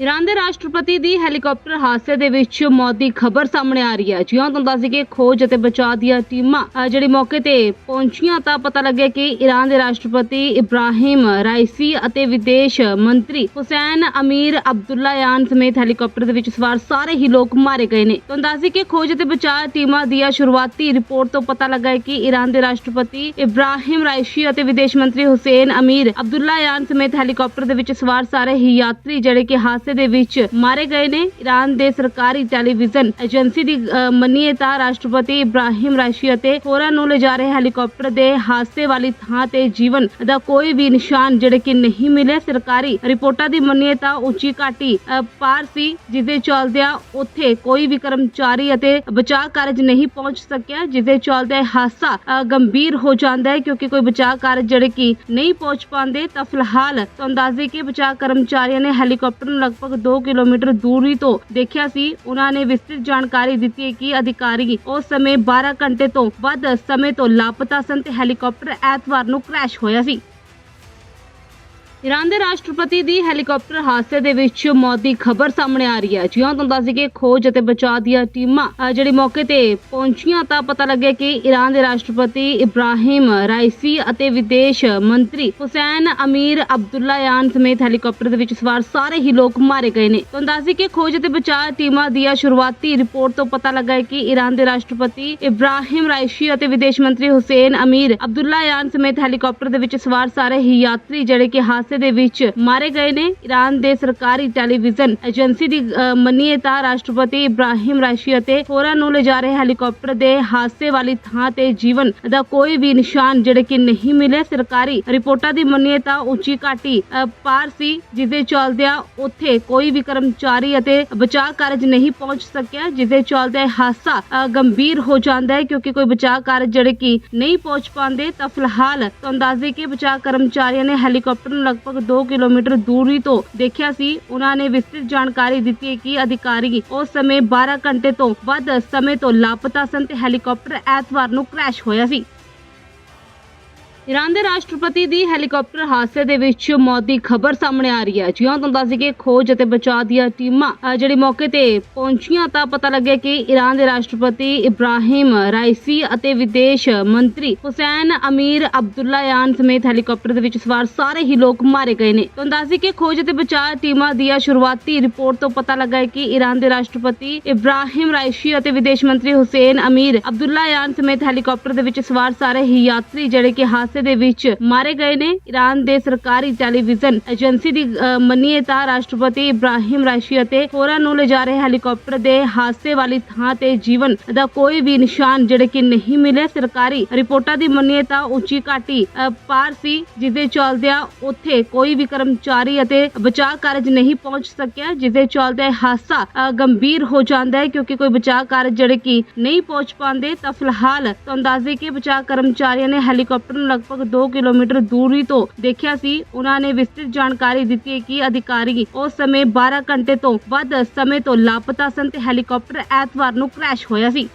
Iran ਦੇ ਰਾਸ਼ਟਰਪਤੀ ਦੀ helicopter ਹਾਦਸੇ ਦੇ ਵਿੱਚ ਮੌਤ ਦੀ ਖਬਰ ਸਾਹਮਣੇ ਆ ਰਹੀ ਹੈ। ਜਿਉਂ ਤੁਹਾਨੂੰ ਦੱਸ ਕਿ ਖੋਜ ਅਤੇ ਬਚਾਅ ਦੀਆਂ ਟੀਮਾਂ ਜਿਹੜੀ ਮੌਕੇ ਤੇ ਪਹੁੰਚੀਆਂ ਤਾਂ ਪਤਾ ਲੱਗਿਆ ਕਿ ਇਰਾਨ ਦੇ ਰਾਸ਼ਟਰਪਤੀ ਇਬਰਾਹਿਮ ਰਾਈਸੀ ਅਤੇ ਵਿਦੇਸ਼ ਮੰਤਰੀ ਹੁਸੈਨ ਅਮੀਰ ਅਬਦੁੱਲਾਯਾਨ ਸਮੇਤ ਹੈਲੀਕਾਪਟਰ ਦੇ ਵਿੱਚ ਸਵਾਰ ਸਾਰੇ ਹੀ ਲੋਕ ਮਾਰੇ ਗਏ ਨੇ। ਤੁਹਾਨੂੰ ਦੱਸ ਕਿ ਖੋਜ ਅਤੇ ਬਚਾਅ ਟੀਮਾਂ ਦੀਆਂ ਸ਼ੁਰੂਆਤੀ ਰਿਪੋਰਟ ਤੋਂ ਪਤਾ ਲੱਗਾ ਹੈ ਕਿ ਈਰਾਨ ਦੇ ਰਾਸ਼ਟਰਪਤੀ ਇਬਰਾਹਿਮ ਰਾਈਸੀ ਅਤੇ ਵਿਦੇਸ਼ ਮੰਤਰੀ ਹੁਸੈਨ ਅਮੀਰ ਅਬਦੁੱਲਾਯਾਨ ਸਮੇਤ ਹੈਲੀਕਾਪਟਰ ਦੇ ਵਿੱਚ ਸਵਾਰ ਸਾਰੇ ਹੀ ਯਾਤਰੀ ਜਿਹੜੇ ਕਿ ਹਾਦਸੇ ਦੇ ਵਿੱਚ ਮਾਰੇ ਗਏ ਨੇ। ਈਰਾਨ ਦੇ ਸਰਕਾਰੀ ਟੈਲੀਵਿਜ਼ਨ ਏਜੰਸੀ ਦੀ ਮੰਨੀਏ ਤਾਂ ਰਾਸ਼ਟਰਪਤੀ ਇਬਰਾਹਿਮ ਰਾਈਸੀ ਅਤੇ ਹੋਰਾਂ ਨੂੰ ਲਿਜਾ ਰਹੇ ਹੈਲੀਕਾਪਟਰ ਦੇ ਹਾਦਸੇ ਵਾਲੀ ਥਾਂ ਤੇ ਜੀਵਨ ਦਾ ਕੋਈ ਵੀ ਨਿਸ਼ਾਨ ਜਿਹੜੇ ਕਿ ਨਹੀਂ ਮਿਲੇ। ਸਰਕਾਰੀ ਰਿਪੋਰਟਾਂ ਦੀ ਮੰਨੀਏ ਤਾਂ ਉੱਚੀ ਘਾਟੀ ਪਾਰ ਸੀ, ਜਿਸਦੇ ਚਲਦਿਆਂ ਉੱਥੇ ਕੋਈ ਵੀ ਕਰਮਚਾਰੀ ਅਤੇ ਬਚਾਅ ਕਾਰਜ ਨਹੀਂ ਪਹੁੰਚ ਸਕਿਆ, ਜਿਸਦੇ ਦੇ ਚੱਲਦੇ ਹਾਦਸਾ ਗੰਭੀਰ ਹੋ ਜਾਂਦਾ ਹੈ ਕਿਉਂਕਿ ਕੋਈ ਬਚਾਅ ਕਾਰਜ ਜਿਹੜੇ ਕਿ ਨਹੀਂ ਪਹੁੰਚ ਪਾਉਂਦੇ, ਤਾਂ ਫਿਲਹਾਲ ਤੁਹਾਨੂੰ ਦੱਸ ਦਈਏ ਕਿ ਬਚਾਅ ਕਰਮਚਾਰੀਆਂ ਨੇ ਹੈਲੀਕਾਪਟਰ ਨੂੰ ਲਗਭਗ 2 ਕਿਲੋਮੀਟਰ ਦੂਰੀ ਤੋਂ ਦੇਖਿਆ ਸੀ। ਉਹਨਾਂ ਨੇ ਵਿਸਤ੍ਰਿਤ ਜਾਣਕਾਰੀ ਦਿੱਤੀ ਹੈ ਕਿ ਅਧਿਕਾਰੀ ਉਸ ਸਮੇਂ 12 ਘੰਟੇ ਤੋਂ ਵੱਧ ਸਮੇਂ ਤੋਂ ਲਾਪਤਾ ਸਨ ਤੇ ਹੈਲੀਕਾਪਟਰ ਐਤਵਾਰ ਨੂੰ ਕ੍ਰੈਸ਼ ਹੋਇਆ ਸੀ। ਇਰਾਨ ਦੇ ਰਾਸ਼ਟਰਪਤੀ ਦੀ ਹੈਲੀਕਾਪਟਰ ਹਾਦਸੇ ਦੇ ਵਿੱਚ ਮੌਤ ਦੀ ਖਬਰ ਸਾਹਮਣੇ ਆ ਰਹੀ ਹੈ। ਜਿਉਂ ਤੁਹਾਨੂੰ ਦੱਸ ਕਿ ਖੋਜ ਅਤੇ ਬਚਾਅ ਦੀਆਂ ਟੀਮਾਂ ਅਹ, ਜਿਹੜੀ ਮੌਕੇ ਤੇ ਪਹੁੰਚੀਆਂ ਤਾਂ ਪਤਾ ਲੱਗਿਆ ਕਿ ਇਰਾਨ ਦੇ ਰਾਸ਼ਟਰਪਤੀ ਇਬਰਾਹਿਮ ਰਾਈਸੀ ਅਤੇ ਵਿਦੇਸ਼ ਮੰਤਰੀ ਹੁਸੈਨ ਅਮੀਰ ਅਬਦੁੱਲਾਯਾਨ ਸਮੇਤ ਹੈਲੀਕਾਪਟਰ ਦੇ ਵਿੱਚ ਸਵਾਰ ਸਾਰੇ ਹੀ ਲੋਕ ਮਾਰੇ ਗਏ ਨੇ। ਤੁਹਾਨੂੰ ਦੱਸ ਕਿ ਖੋਜ ਅਤੇ ਬਚਾਅ ਟੀਮਾਂ ਦੀਆਂ ਸ਼ੁਰੂਆਤੀ ਰਿਪੋਰਟ ਤੋਂ ਪਤਾ ਲੱਗਾ ਹੈ ਕਿ ਇਰਾਨ ਦੇ ਰਾਸ਼ਟਰਪਤੀ ਇਬਰਾਹਿਮ ਰਾਈਸੀ ਅਤੇ ਵਿਦੇਸ਼ ਮੰਤਰੀ ਹੁਸੈਨ ਅਮੀਰ ਅਬਦੁੱਲਾਯਾਨ ਸਮੇਤ ਹੈਲੀਕਾਪਟਰ ਦੇ ਵਿੱਚ ਸਵਾਰ ਸਾਰੇ ਹੀ ਯਾਤਰੀ ਜਿਹੜੇ ਕਿ ਹਾਦਸੇ ਦੇ ਵਿੱਚ ਮਾਰੇ ਗਏ ਨੇ। ਈਰਾਨ ਦੇ ਸਰਕਾਰੀ ਟੈਲੀਵਿਜ਼ਨ ਏਜੰਸੀ ਦੀ ਮੰਨੀਏ ਤਾਂ ਰਾਸ਼ਟਰਪਤੀ ਇਬਰਾਹਿਮ ਰਾਸ਼ੀ ਅਤੇ ਹੋਰਾਂ ਨੂੰ ਲਿਜਾ ਰਹੇ ਹੈਲੀਕਾਪਟਰ ਦੇ ਹਾਦਸੇ ਵਾਲੀ ਥਾਂ ਤੇ ਜੀਵਨ ਦਾ ਕੋਈ ਵੀ ਨਿਸ਼ਾਨ ਜਿਹੜੇ ਕਿ ਨਹੀਂ ਮਿਲੇ। ਸਰਕਾਰੀ ਰਿਪੋਰਟਾਂ ਦੀ ਮੰਨੀਏ ਤਾਂ ਉੱਚੀ ਘਾਟੀ ਪਾਰ ਸੀ, ਜਿਸ ਦੇ ਚੱਲਦਿਆਂ ਉੱਥੇ ਕੋਈ ਵੀ ਕਰਮਚਾਰੀ ਅਤੇ ਬਚਾਅ ਕਾਰਜ ਨਹੀਂ ਪਹੁੰਚ ਸਕਿਆ, ਜਿਸ ਦੇ ਚੱਲਦੇ ਹਾਦਸਾ ਗੰਭੀਰ ਹੋ ਜਾਂਦਾ ਹੈ। ਕਿਉਂਕਿ ਕੋਈ ਬਚਾਅ ਕਾਰਜ ਜਿਹੜੇ ਕਿ ਨਹੀਂ ਪਹੁੰਚ ਪਾਉਂਦੇ, ਤਾਂ ਫਿਲਹਾਲ ਤੁਹਾਨੂੰ ਦੱਸ ਕਿ ਬਚਾਅ ਕਰਮਚਾਰੀਆਂ ਨੇ ਹੈਲੀਕਾਪਟਰ ਨੂੰ ਲਗਭਗ 2 ਕਿਲੋਮੀਟਰ ਦੂਰੀ ਤੋਂ ਦੇਖਿਆ ਸੀ। ਉਹਨਾਂ ਨੇ ਵਿਸਤ੍ਰਿਤ ਜਾਣਕਾਰੀ ਦਿੱਤੀ ਕਿ ਅਧਿਕਾਰੀ ਉਸ ਸਮੇਂ 12 ਘੰਟੇ ਤੋਂ ਵੱਧ ਸਮੇਂ ਤੋਂ ਲਾਪਤਾ ਸਨ ਤੇ ਹੈਲੀਕਾਪਟਰ ਐਤਵਾਰ ਨੂੰ ਕ੍ਰੈਸ਼ ਹੋਇਆ ਸੀ। ਈਰਾਨ ਦੇ ਰਾਸ਼ਟਰਪਤੀ ਦੀ ਹੈਲੀਕਾਪਟਰ ਹਾਦਸੇ ਦੇ ਵਿੱਚ ਮੌਤ ਦੀ ਖਬਰ ਸਾਹਮਣੇ ਆ ਰਹੀ ਹੈ। ਜਿਉਂ ਤੁਹਾਨੂੰ ਦੱਸ ਕਿ ਖੋਜ ਅਤੇ ਬਚਾਅ ਦੀਆਂ ਟੀਮਾਂ ਅਹ, ਮੌਕੇ ਤੇ ਪਹੁੰਚੀਆਂ ਤਾਂ ਪਤਾ ਲੱਗਿਆ ਕਿ ਇਰਾਨ ਦੇ ਰਾਸ਼ਟਰਪਤੀ ਇਬਰਾਹਿਮ ਰਾਈਸੀ ਅਤੇ ਵਿਦੇਸ਼ ਮੰਤਰੀ ਹੁਸੈਨ ਅਮੀਰ ਅਬਦੁੱਲਾਯਾਨ ਸਮੇਤ ਹੈਲੀਕਾਪਟਰ ਦੇ ਵਿੱਚ ਸਵਾਰ ਸਾਰੇ ਹੀ ਲੋਕ ਮਾਰੇ ਗਏ ਨੇ। ਤੁਹਾਨੂੰ ਦੱਸ ਕਿ ਖੋਜ ਅਤੇ ਬਚਾਅ ਟੀਮਾਂ ਦੀਆਂ ਸ਼ੁਰੂਆਤੀ ਰਿਪੋਰਟ ਤੋਂ ਪਤਾ ਲੱਗਾ ਹੈ ਕਿ ਈਰਾਨ ਦੇ ਰਾਸ਼ਟਰਪਤੀ ਇਬਰਾਹਿਮ ਰਾਈਸੀ ਅਤੇ ਵਿਦੇਸ਼ ਮੰਤਰੀ ਹੁਸੈਨ ਅਮੀਰ ਅਬਦੁੱਲਾਯਾਨ ਸਮੇਤ ਹੈਲੀਕਾਪਟਰ ਦੇ ਵਿੱਚ ਸਵਾਰ ਸਾਰੇ ਹੀ ਯਾਤਰੀ ਜਿਹੜੇ ਕਿ ਹਾਦਸੇ ਹਾਦਸੇ ਦੇ ਵਿੱਚ ਮਾਰੇ ਗਏ ਨੇ। ਈਰਾਨ ਦੇ ਸਰਕਾਰੀ ਟੈਲੀਵਿਜ਼ਨ ਏਜੰਸੀ ਦੀ ਮੰਨੀਏ ਤਾਂ ਰਾਸ਼ਟਰਪਤੀ ਇਬਰਾਹਿਮ ਰਾਈਸੀ ਅਤੇ ਹੋਰਾਂ ਨੂੰ ਲਿਜਾ ਰਹੇ ਹੈਲੀਕਾਪਟਰ ਦੇ ਹਾਦਸੇ ਵਾਲੀ ਥਾਂ ਤੇ ਜੀਵਨ ਦਾ ਕੋਈ ਵੀ ਨਿਸ਼ਾਨ ਜਿਹੜੇ ਕਿ ਨਹੀਂ ਮਿਲੇ। ਸਰਕਾਰੀ ਰਿਪੋਰਟਾਂ ਦੀ ਮੰਨੀਏ ਤਾਂ ਉੱਚੀ ਘਾਟੀ ਪਾਰ ਸੀ, ਜਿਸਦੇ ਚੱਲਦਿਆਂ ਉੱਥੇ ਕੋਈ ਵੀ ਕਰਮਚਾਰੀ ਅਤੇ ਬਚਾਅ ਕਾਰਜ ਨਹੀਂ ਪਹੁੰਚ ਸਕਿਆ, ਜਿਸਦੇ ਚੱਲਦੇ ਹਾਦਸਾ ਗੰਭੀਰ ਹੋ ਜਾਂਦਾ ਹੈ ਕਿਉਂਕਿ ਕੋਈ ਬਚਾਅ ਕਾਰਜ ਜਿਹੜੇ ਕਿ ਨਹੀਂ ਪਹੁੰਚ ਪਾਉਂਦੇ, ਤਾਂ ਫਿਲਹਾਲ ਤੁਹਾਨੂੰ ਦੱਸ ਕਿ ਬਚਾਅ ਕਰਮਚਾਰੀਆਂ ਨੇ ਹੈਲੀਕਾਪਟਰ ਨੂੰ ਲਗਭਗ 2 ਕਿਲੋਮੀਟਰ ਦੂਰੀ ਤੋਂ ਦੇਖਿਆ ਸੀ। ਉਹਨਾਂ ਨੇ ਵਿਸਤ੍ਰਿਤ ਜਾਣਕਾਰੀ ਦਿੱਤੀ ਹੈ ਕਿ ਅਧਿਕਾਰੀ ਉਸ ਸਮੇਂ 12 ਘੰਟੇ ਤੋਂ ਵੱਧ ਸਮੇਂ ਤੋਂ ਲਾਪਤਾ ਸਨ ਤੇ ਹੈਲੀਕਾਪਟਰ ਐਤਵਾਰ ਨੂੰ ਕ੍ਰੈਸ਼ ਹੋਇਆ ਸੀ।